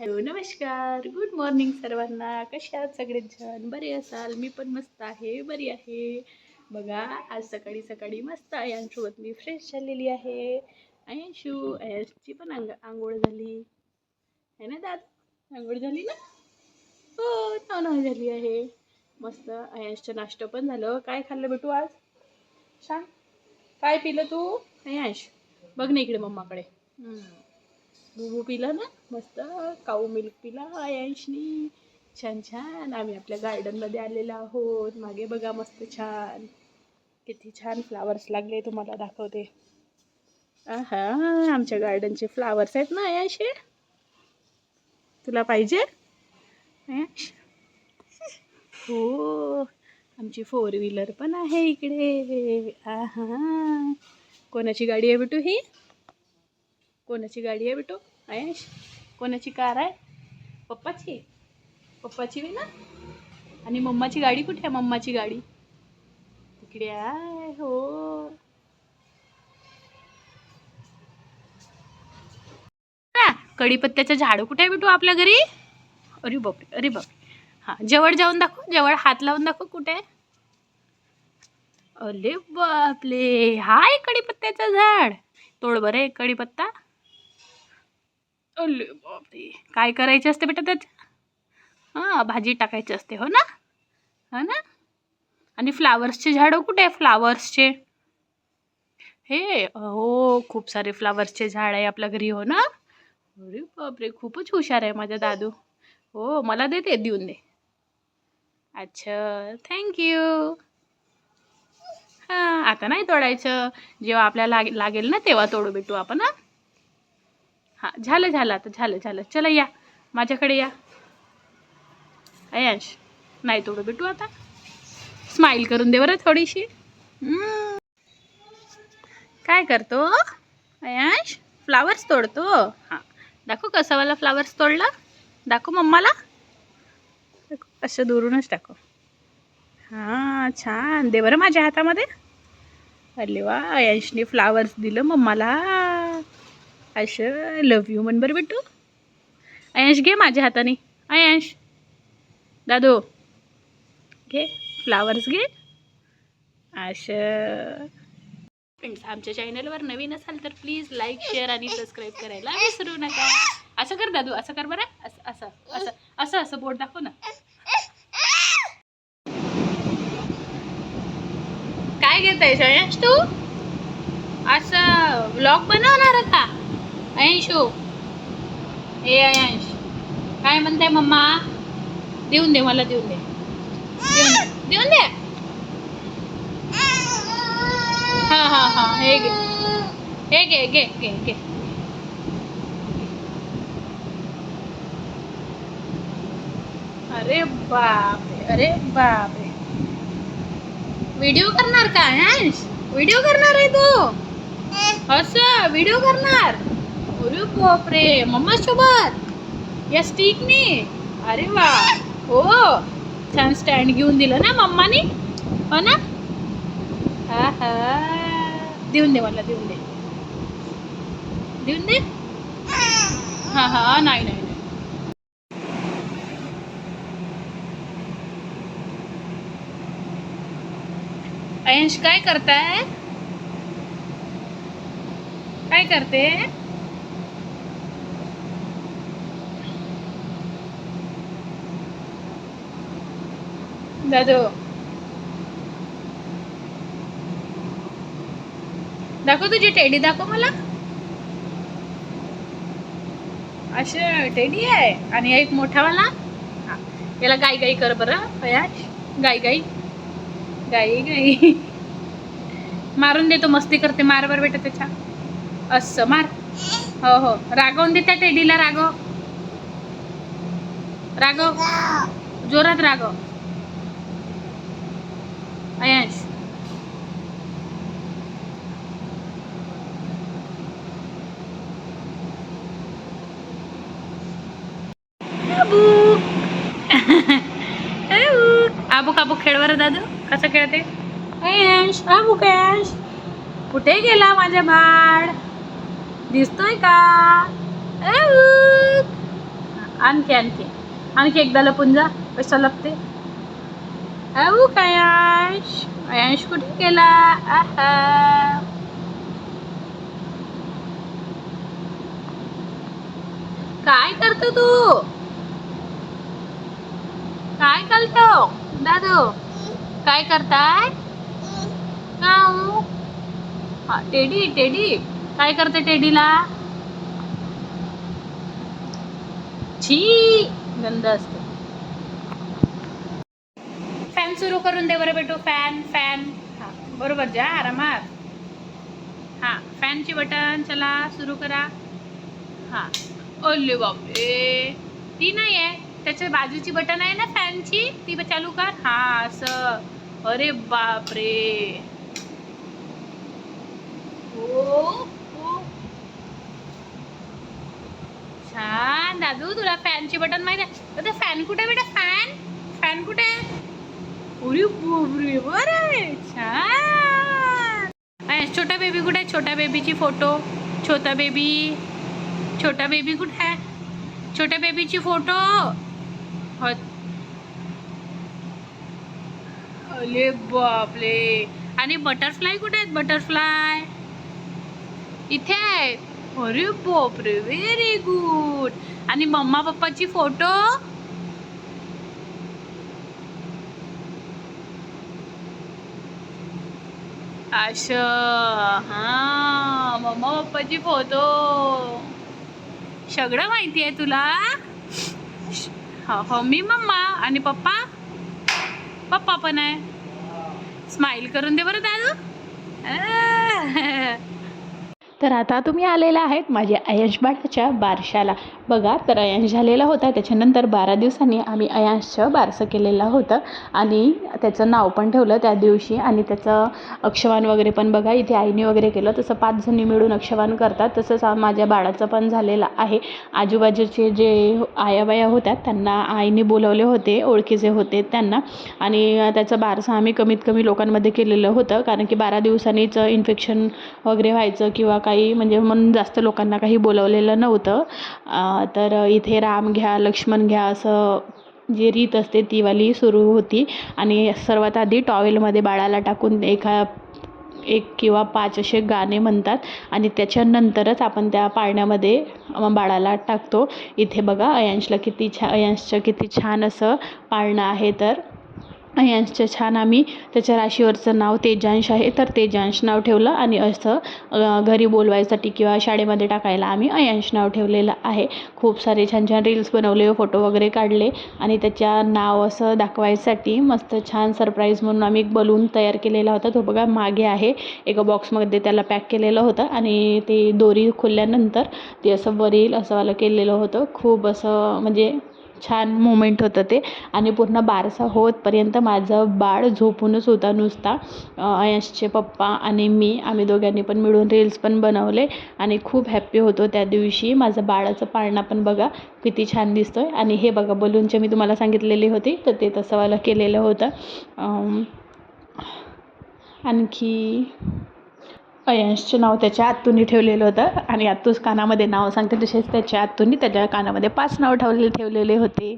Hello नमस्कार. Good morning सर्वांना. कशा आहात सगळेच जण बरे असाल? मी पण मस्त आहे. बरी आहे. बघा आज सकाळी सकाळी मस्त यांसोबत मी फ्रेश झालेली आहे. अयशू अयशची पण अंग आंघोळ झाली. आहे ना दादा आंघोळ झाली ना? हो नाव झाली आहे. मस्त. अयशचं नाश्ता पण झालं. काय खाल्लं बेटू आज? सांग. काय पिलं तू? अयश बघ ना इकडे मम्माकडे. हम्म. बुबू पिला ना? मस्त. काऊ मिल्क पिला. आयांशनी छान छान. आम्ही आपल्या गार्डनमध्ये आलेलो आहोत. मागे बघा मस्त छान. किती छान फ्लावर्स लागले तुम्हाला दाखवते. आहा आमच्या गार्डनचे फ्लावर्स आहेत ना आयांशे तुला पाहिजे? हो आमची फोर व्हीलर पण आहे इकडे. आहा. कोणाची गाडी आहे बेटू ही? कोणाची गाडी आहे बेटो? आयश कोणाची कार आहे? पप्पाची. पप्पाची बी ना? आणि मम्माची गाडी कुठे आहे? मम्माची गाडी. तिकडे आहे हो. आ, कढीपत्त्याचं झाड कुठे आहे बेटू आपल्या घरी? अरे बापरे अरे बापरे हां जवळ जाऊन दाखव जवळ हात लावून दाखव कुठे आहे. अरे बापले हाय कढीपत्त्याचं झाड. तोड बरं आहे कढीपत्ता. काय करायचे असते बेटा त्यात? हां भाजी टाकायची असते हो ना? हो ना? आणि फ्लावर्सचे झाडं कुठे आहे फ्लावर्सचे? हे हो खूप सारे फ्लावर्सचे झाड आहे आपल्या घरी हो ना? अरे बापरे खूपच हुशार आहे माझा दादू. हो मला दे ते देऊन दे. अच्छा थँक्यू हां आता नाही तोडायचं. जेव्हा आपल्याला लाग लागेल ना तेव्हा तोडू भेटू आपण हां? हां झालं झालं आता झालं झालं. चला या. माझ्याकडे या. अयांश नाही तोडू भेटू आता. स्माईल करून दे बरं थोडीशी. काय करतो? अयांश फ्लावर्स तोडतो. हां दाखव कसावाला फ्लावर्स तोडला. दाखव मम्माला. असं दुरूनच टाकव हां छान. दे बरं माझ्या हातामध्ये. अरे वा अयांशने फ्लावर्स दिलं मम्माला. असं लव यू म्हण बरं बिट्टू अयांश घे माझ्या हाताने. अयांश दादू. घे. फ्लावर्स घे. आश फ्रेंड्स आमच्या चॅनलवर नवीन असाल तर प्लीज लाईक शेअर आणि सबस्क्राईब करायला विसरू नका. असं कर दादू असं कर बरं. असं असं असं असं असं बोट दाखव ना. काय घेत आहे अयांश तू? असं ब्लॉग बनवणार का? अंशू ए अयांश. काय म्हणताय मम्मा? देऊन दे मला देऊन दे. देऊन दे. हा हा हा. हे घे. हे घे घे घे घे. अरे बापरे अरे बापरे. व्हिडिओ करणार का अयांश? व्हिडिओ करणार आहे तू? असं व्हिडिओ करणार? अरे बापरे मम्मा सोबत. या स्टिकनी अरे वा. हो. छान स्टँड घेऊन दिलं ना मम्मानी? हो ना? हा हा. देऊन दे मला देऊन दे. देऊन दे? हा हा. नाही नाही नाही. अयंश काय करताय? काय करते? दादू. दाखव तुझी टेडी दाखव मला. असे टेडी आहे. आणि एक मोठावाला याला गाई गाई कर बरं पयाश गाई गाई. गाई गाई. मारून देतो मस्ती करते. मार बर बेटा त्याच्या. असं मार. हो हो. रागवून दे त्या टेडीला रागव. रागव. जोरात रागव. अयांश आबूक आबूक खेळ बरं दादू? कसं खेळते? अयांश आबूक अयांश कुठे गेला माझ्या बाळ? दिसतोय का? आऊक. आणखी आणखी. आणखी एकदा लपून जा. कसं लपते. अहो काय आयश अयांश कुठे केला आहा. काय करतो तू? काय करतो? दादू काय करताय? का टेडी टेडी. काय करते टेडीला? छी गंध असते. सुरू करून दे बरं बेटू. फॅन फॅन हा बरोबर जा आरामात. हा फॅनची बटन चला सुरू करा. हा. ओल्ले बापरे. ती नाही आहे त्याच्या बाजूची बटन आहे ना फॅनची ती चालू कर. हा असं. अरे बापरे. ओ छान दादू तुला फॅनची बटन माहिती आहे? फॅन कुठे बेटा? फॅन फॅन कुठे आहे अरे बापरे बरं छान. छोटा बेबी कुठे आहे? छोट्या बेबीची फोटो छोटा बेबी छोटा बेबी कुठे आहे? छोट्या बेबीची फोटो अरे बापले आणि बटरफ्लाय कुठे आहेत? बटरफ्लाय इथे आहे अरे बापरे व्हेरी गुड आणि मम्मा पप्पाची फोटो असं हा मम्मा पप्पाची फोटो. सगळं माहिती आहे तुला? हो, हो मी मम्मा आणि पप्पा. पप्पा पण आहे. स्माईल करून दे बरं दादू. तर आता तुम्ही आलेला आहेत माझ्या अयंश बाळाच्या बारशाला. बघा तर अयांश झालेला होता त्याच्यानंतर बारा दिवसांनी आम्ही अयांशचं बारसं केलेलं होतं आणि त्याचं नाव पण ठेवलं त्या दिवशी आणि त्याचं अक्षवान वगैरे पण बघा इथे आईने वगैरे केलं. तसं पाच जणी मिळून अक्षवान करतात तसंच माझ्या बाळाचं पण झालेलं आहे. आजूबाजूचे जे आयाबाया होत्या त्यांना आईने बोलवले होते ओळखीचे होते त्यांना आणि त्याचं बारसं आम्ही कमीत कमी लोकांमध्ये केलेलं होतं कारण की बारा दिवसांनीच इन्फेक्शन वगैरे व्हायचं किंवा काही म्हणजे म्हणून जास्त लोकांना काही बोलवलेलं नव्हतं. तर इथे राम घ्या लक्ष्मण घ्या असं जी रीत असते ती वाली सुरू होती. आणि सर्वात आधी टॉवेलमध्ये बाळाला टाकून एका एक किंवा पाच असे गाणे म्हणतात. आणि त्याच्यानंतरच आपण त्या पाळण्यामध्ये बाळाला टाकतो. इथे बघा अयांशला किती छा अयांशचं किती छान असं पाळणं आहे तर. यांचं छान आम्ही त्याच्या राशीवरचं नाव तेजांश आहे. तर तेजांश नाव ठेवलं आणि असं घरी बोलवायसाठी किंवा शाळेमध्ये टाकायला आम्ही अयांश नाव ठेवलेलं आहे. खूप सारे छान छान रील्स बनवले फोटो वगैरे काढले आणि त्याच्या नाव असं दाखवायसाठी मस्त छान सरप्राईज म्हणून आम्ही एक बलून तयार केलेला होता. तो बघा मागे आहे. एका बॉक्समध्ये त्याला पॅक केलेलं होतं आणि ते दोरी खोलल्यानंतर ते असं वरील असं वालं केलेलं होतं. खूप असं म्हणजे छान मोमेंट होतं ते. आणि पूर्ण बारसा होतपर्यंत माझं बाळ झोपूनच होता नुसता. अयशचे पप्पा आणि मी आम्ही दोघांनी पण मिळून रील्स पण बनवले आणि खूप हॅप्पी होतो त्या दिवशी. माझं बाळाचं पाळणा पण बघा किती छान दिसतो आहे आणि हे बघा बलूनचे मी तुम्हाला सांगितलेली होती तर ते तसंवालं केलेलं होतं. आणखी अयांशचं नाव त्याच्या आत्तूंनी ठेवलेलं होतं. आणि आत्तूच कानामध्ये नाव सांगते तसेच त्याच्या आत्तूंनी त्याच्या कानामध्ये पाच नाव ठेवले ठेवलेले होते.